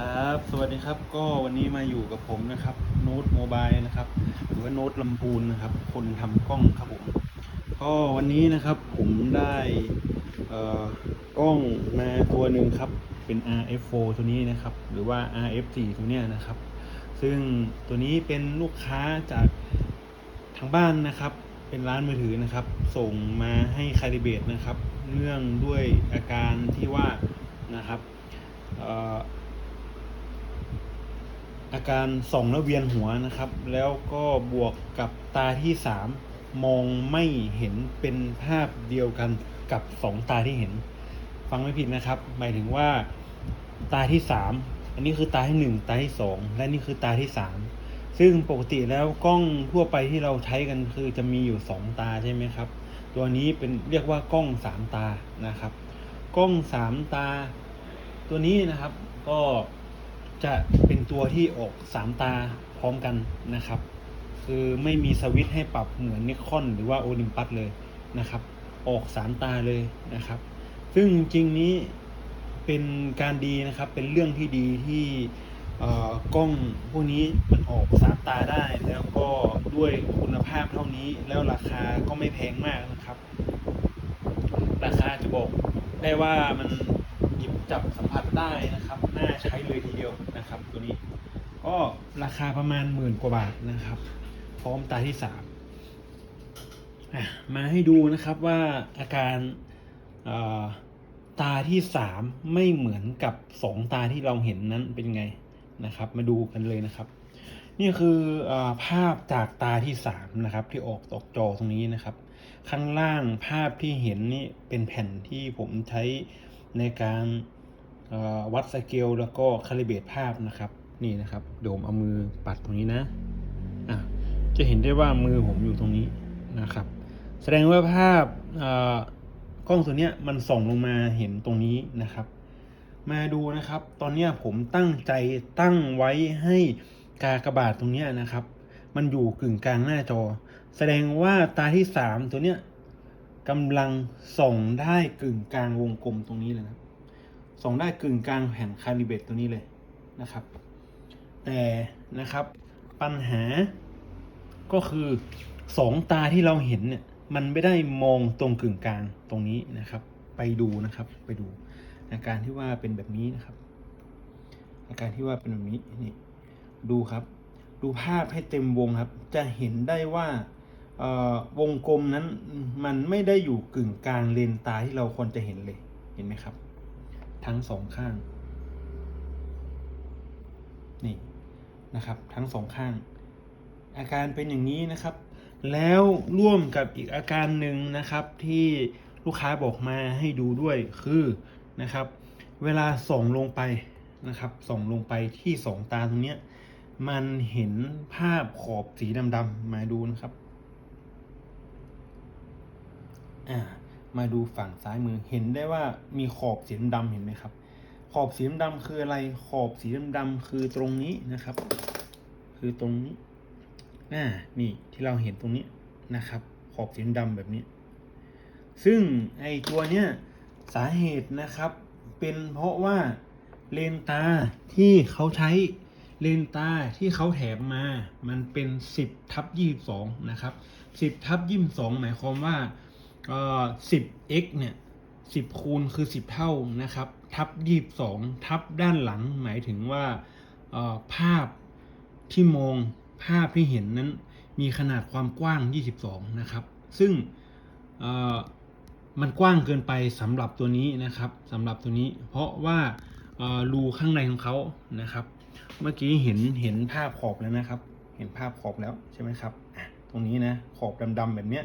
ครับ สวัสดีครับ ก็วันนี้มาอยู่กับผมนะครับโน้ตโมบายนะครับ หรือว่าโน้ตลำพูนนะครับ คนทำกล้องครับผม ก็วันนี้นะครับผมได้กล้องมาตัวหนึ่งครับ เป็น RF4 ตัวนี้นะครับ หรือว่า RF4 ตัวเนี้ยนะครับ ซึ่งตัวนี้เป็นลูกค้าจากทางบ้านนะครับ เป็นร้านมือถือนะครับ ส่งมาให้คาลิเบตนะครับ เนื่องด้วยอาการที่ว่านะครับ อาการส่องแล้วเวียนหัวนะครับ แล้วก็บวกกับตาที่สามมองไม่เห็นเป็นภาพเดียวกันกับสองตาที่เห็น ฟังไม่ผิดนะครับ หมายถึงว่าตาที่สามอันนี้คือตาที่หนึ่งตาที่สองและนี่คือตาที่สามซึ่งปกติแล้วกล้องทั่วไปที่เราใช้กันคือจะมีอยู่สองตาใช่ไหมครับ ตัวนี้เป็นเรียกว่ากล้องสามตานะครับ กล้องสามตา ตัวนี้นะครับก็ จะเป็นตัวที่ออกสามตาพร้อมกันนะครับ คือไม่มีสวิตให้ปรับเหมือนนิคอนหรือว่าโอลิมปัสเลยนะครับ ออกสามตาเลยนะครับ ซึ่งจริงนี้เป็นการดีนะครับ เป็นเรื่องที่ดีที่กล้องพวกนี้มันออกสามตาได้แล้วก็ด้วยคุณภาพเท่านี้แล้วราคาก็ไม่แพงมากนะครับ ราคาจะบอกได้ว่ามันหยิบจับสัมผัสได้นะครับน่าใช้ เลยทีเดียวนะครับ ตัวนี้ก็ราคาประมาณหมื่นกว่าบาทนะครับ พร้อมตาที่สามมาให้ดูนะครับว่าอาการตาที่สามไม่เหมือนกับสองตาที่เราเห็นนั้นเป็นไงนะครับ มาดูกันเลยนะครับ นี่คืออภาพจากตาที่สามนะครับ ที่ออกตอกจอตรงนี้นะครับ ข้างล่างภาพที่เห็นนี่เป็นแผ่นที่ผมใช้ในการ วัดสเกลแล้วก็คาลิเบตภาพนะครับ นี่นะครับเดี๋ยวผมเอามือปัดตรงนี้นะะจะเห็นได้ว่ามือผมอยู่ตรงนี้นะครับ แสดงว่าภาพกล้องตัวเนี้ยมันส่องลงมาเห็นตรงนี้นะครับ มาดูนะครับ ตอนเนี้ยผมตั้งใจตั้งไว้ให้กากบาทตรงเนี้ยนะครับ มันอยู่กึ่งกลางหน้าจอ แสดงว่าตาที่สามตัวเนี้ยกำลังส่องได้กึ่งกลางวงกลมตรงนี้เลยนะครับ ส่องได้กึ่งกลางแผ่นคาลิเบตตัวนี้เลยนะครับ แต่นะครับปัญหาก็คือสองตาที่เราเห็นเนี่ยมันไม่ได้มองตรงกึ่งกลางตรงนี้นะครับ ไปดูนะครับไปดูอาการที่ว่าเป็นแบบนี้นะครับ อาการที่ว่าเป็นแบบนี้นี่ดูครับ ดูภาพให้เต็มวงครับ จะเห็นได้ว่าวงกลมนั้นมันไม่ได้อยู่กึ่งกลางเลนตาที่เราควรจะเห็นเลยเห็นไหมครับ ทั้งสองข้าง นี่นะครับ ทั้งสองข้าง อาการเป็นอย่างนี้นะครับ แล้วร่วมกับอีกอาการหนึ่งนะครับที่ลูกค้าบอกมาให้ดูด้วยคือนะครับ เวลาส่องลงไปนะครับ ส่องลงไปที่สองตาตรงเนี้ยมันเห็นภาพขอบสีดำๆมาดูนะครับ อ่า มาดูฝั่งซ้ายมือเห็นได้ว่ามีขอบสีดำเห็นไหมครับ ขอบสีดำคืออะไรขอบสีดำๆคือตรงนี้นะครับ คือตรงนี้อ่านี่ที่เราเห็นตรงนี้นะครับ ขอบสีดำแบบนี้ ซึ่งไอตัวเนี้ยสาเหตุนะครับ เป็นเพราะว่าเลนตาที่เขาใช้เลนตาที่เขาแถมมา มันเป็น 10ทับ22 นะครับ 10ทับ22 หมายความว่า เอ่อ 10x เนี่ย10 คูณคือ 10 เท่านะครับ ทับ 22 ทับด้านหลังหมายถึงว่าภาพที่มองภาพที่เห็นนั้นมีขนาดความกว้าง 22 นะครับ ซึ่งมันกว้างเกินไปสำหรับตัวนี้นะครับสำหรับตัวนี้ เพราะว่ารูข้างในของเขานะครับ เมื่อกี้เห็นเห็นภาพขอบแล้วนะครับ เห็นภาพขอบแล้วใช่ไหมครับตรงนี้นะขอบดำๆแบบเนี้ย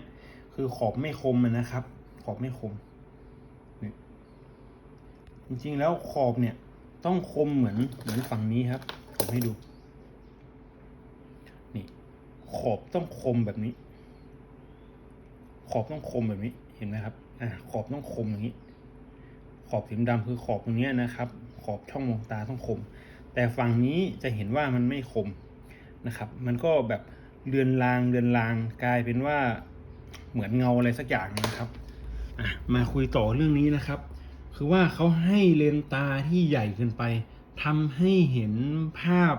คือขอบไม่คมนะครับ ขอบไม่คมนี่จริงๆแล้วขอบเนี่ย ต้องคมเหมือนเหมือนฝั่งนี้ครับ ผมให้ดู นี่ ขอบต้องคมแบบนี้ ขอบต้องคมแบบนี้เห็นไหมครับอ่าขอบต้องคมอย่างนี้ ขอบสีดำคือขอบตรงนี้นะครับ ขอบช่องมองตาต้องคม แต่ฝั่งนี้จะเห็นว่ามันไม่คมนะครับ มันก็แบบเลือนลางเลือนลางกลายเป็นว่า เหมือนเงาอะไรสักอย่างนะครับมาคุยต่อเรื่องนี้นะครับ คือว่าเขาให้เลนส์ตาที่ใหญ่เกินไปทำให้เห็นภาพ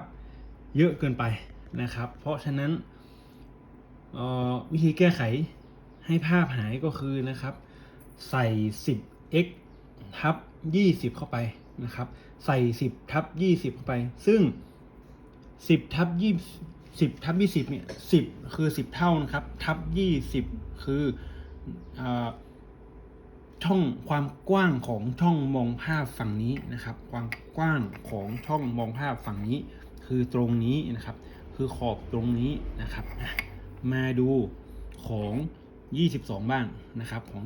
เยอะเกินไปนะครับ เพราะฉะนั้นออวิธีแก้ไขให้ภาพหายก็คือนะครับ ใส่ 10x ทับ 20 เข้าไปนะครับ ใส่ 10ทับ20 เข้าไป ซึ่ง 10ทับ20 10ทับ20เนี่ย10 คือ 10 เท่านะครับ ทับ 20 คืออช่องความกว้างของช่องมองภาพฝั่งนี้นะครับ ความกว้างของช่องมองภาพฝั่งนี้ คือตรงนี้นะครับ คือขอบตรงนี้นะครับ มาดูของ 22 บ้างนะครับของ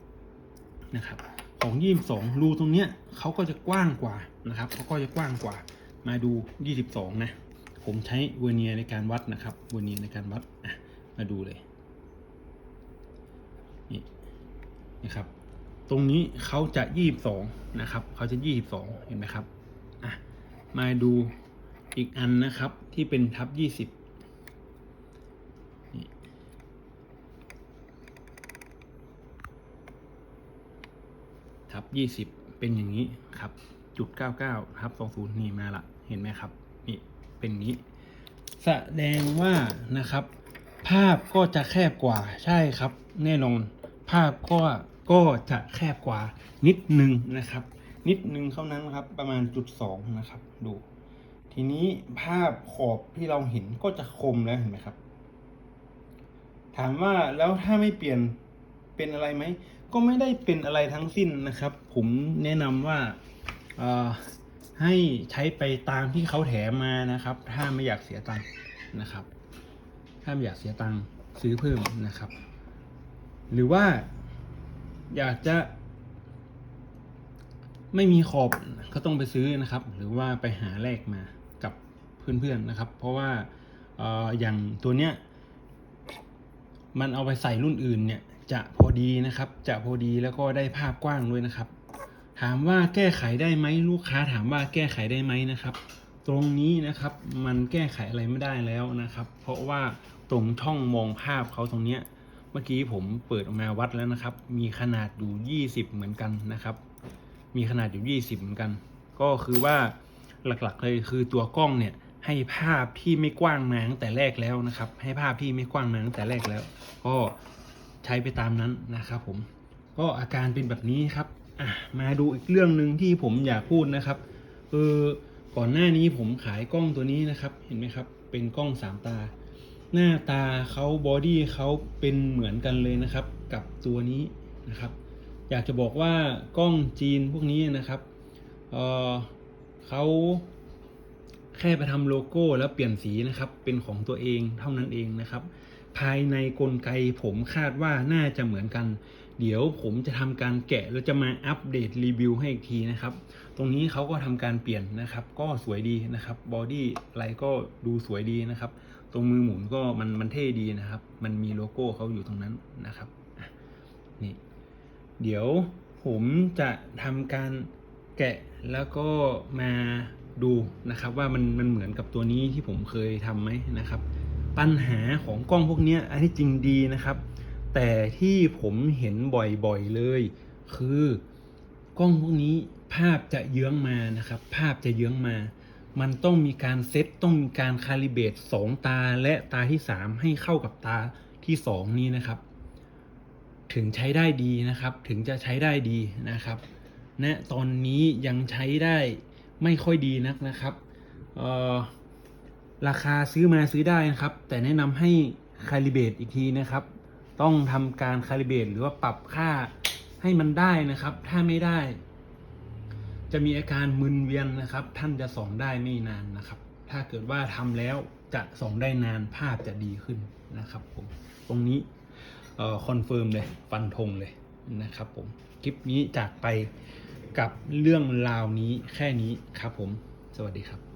22 นะครับ ของ 22 รูตรงเนี้ยเขาก็จะกว้างกว่านะครับเขาก็จะกว้างกว่า มาดู 22 นะ ผมใช้เวเนียในการวัดนะครับเวเนียในการวัดมาดูเลยนี่ นะครับ ตรงนี้เขาจะ22นะครับเขาจะ22เห็นไหมครับอะมาดูอีกอันนะครับที่เป็นทับ20นี่ทับยี่สิบเป็นอย่างนี้ครับ จุดเก้าเก้าทับสองศูนย์นี่มาละเห็นไหมครับ นี่เป็นนี้ แสดงว่านะครับ ภาพก็จะแคบกว่าใช่ครับ แน่นอน ภาพก็ ก็จะแคบกว่านิดนึงนะครับ นิดนึงเท่านั้นครับ ประมาณจุดสองนะครับ ดู ทีนี้ภาพขอบที่เราเห็นก็จะคมแล้วเห็นไหมครับ ถามว่าแล้วถ้าไม่เปลี่ยนเป็นอะไรไหมก็ไม่ได้เป็นอะไรทั้งสิ้นนะครับ ผมแนะนำว่าให้ใช้ไปตามที่เขาแถมมานะครับ ถ้าไม่อยากเสียตังค์นะครับ ถ้าไม่อยากเสียตังค์ซื้อเพิ่มนะครับ หรือว่า อยากจะไม่มีขอบก็ต้องไปซื้อนะครับ หรือว่าไปหาแลกมากับเพื่อนๆนะครับ เพราะว่าเอ่ออย่างตัวเนี้ยมันเอาไปใส่รุ่นอื่นเนี่ยจะพอดีนะครับ จะพอดีแล้วก็ได้ภาพกว้างด้วยนะครับ ถามว่าแก้ไขได้ไหมลูกค้าถามว่าแก้ไขได้ไหมนะครับ ตรงนี้นะครับมันแก้ไขอะไรไม่ได้แล้วนะครับ เพราะว่าตรงช่องมองภาพเขาตรงเนี้ย เมื่อกี้ผมเปิดออกมาวัดแล้วนะครับ มีขนาดอยู่ 20 เหมือนกันนะครับ มีขนาดอยู่ 20 เหมือนกัน ก็คือว่าหลักๆเลยคือตัวกล้องเนี่ยให้ภาพที่ไม่กว้างมาตั้งแต่แรกแล้วนะครับ ให้ภาพที่ไม่กว้างมาตั้งแต่แรกแล้ว ก็ใช้ไปตามนั้นนะครับผมก็อาการเป็นแบบนี้ครับอะมาดูอีกเรื่องหนึ่งที่ผมอยากพูดนะครับเออก่อนหน้านี้ผมขายกล้องตัวนี้นะครับ เห็นไหมครับ เป็นกล้องสามตา หน้าตาเขาบอดี้เขาเป็นเหมือนกันเลยนะครับ กับตัวนี้นะครับ อยากจะบอกว่ากล้องจีนพวกนี้นะครับเเขาแค่ไปทำโลโก้แล้วเปลี่ยนสีนะครับ เป็นของตัวเองเท่านั้นเองนะครับ ภายในกลไกผมคาดว่าน่าจะเหมือนกัน เดี๋ยวผมจะทำการแกะแล้วจะมาอัปเดตรีวิวให้อีกทีนะครับ ตรงนี้เขาก็ทำการเปลี่ยนนะครับ ก็สวยดีนะครับบอดี้อะไรก็ดูสวยดีนะครับ ตรงมือหมุนก็มันมันเท่ดีนะครับ มันมีโลโก้เขาอยู่ตรงนั้นนะครับนี่เดี๋ยวผมจะทำการแกะแล้วก็มาดูนะครับว่ามันมันเหมือนกับตัวนี้ที่ผมเคยทำไหมนะครับ ปัญหาของกล้องพวกนี้อันที่จริงดีนะครับ แต่ที่ผมเห็นบ่อยๆเลย คือกล้องพวกนี้ภาพจะเยื้องมานะครับ ภาพจะเยื้องมา มันต้องมีการเซตต้องมีการคาลิเบตสองตาและตาที่สามให้เข้ากับตาที่สองนี้นะครับ ถึงใช้ได้ดีนะครับ ถึงจะใช้ได้ดีนะครับณนะตอนนี้ยังใช้ได้ไม่ค่อยดีนักนะครับราคาซื้อมาซื้อได้นะครับ แต่แนะนำให้คาลิเบตอีกทีนะครับ ต้องทำการคาลิเบตหรือว่าปรับค่าให้มันได้นะครับ ถ้าไม่ได้ จะมีอาการมึนเวียนนะครับ ท่านจะส่องได้ไม่นานนะครับ ถ้าเกิดว่าทำแล้วจะส่องได้นานภาพจะดีขึ้นนะครับผมตรงนี้คอนเฟิร์มเลยฟันธงเลยนะครับผมคลิปนี้จากไปกับเรื่องราวนี้แค่นี้ครับผม สวัสดีครับ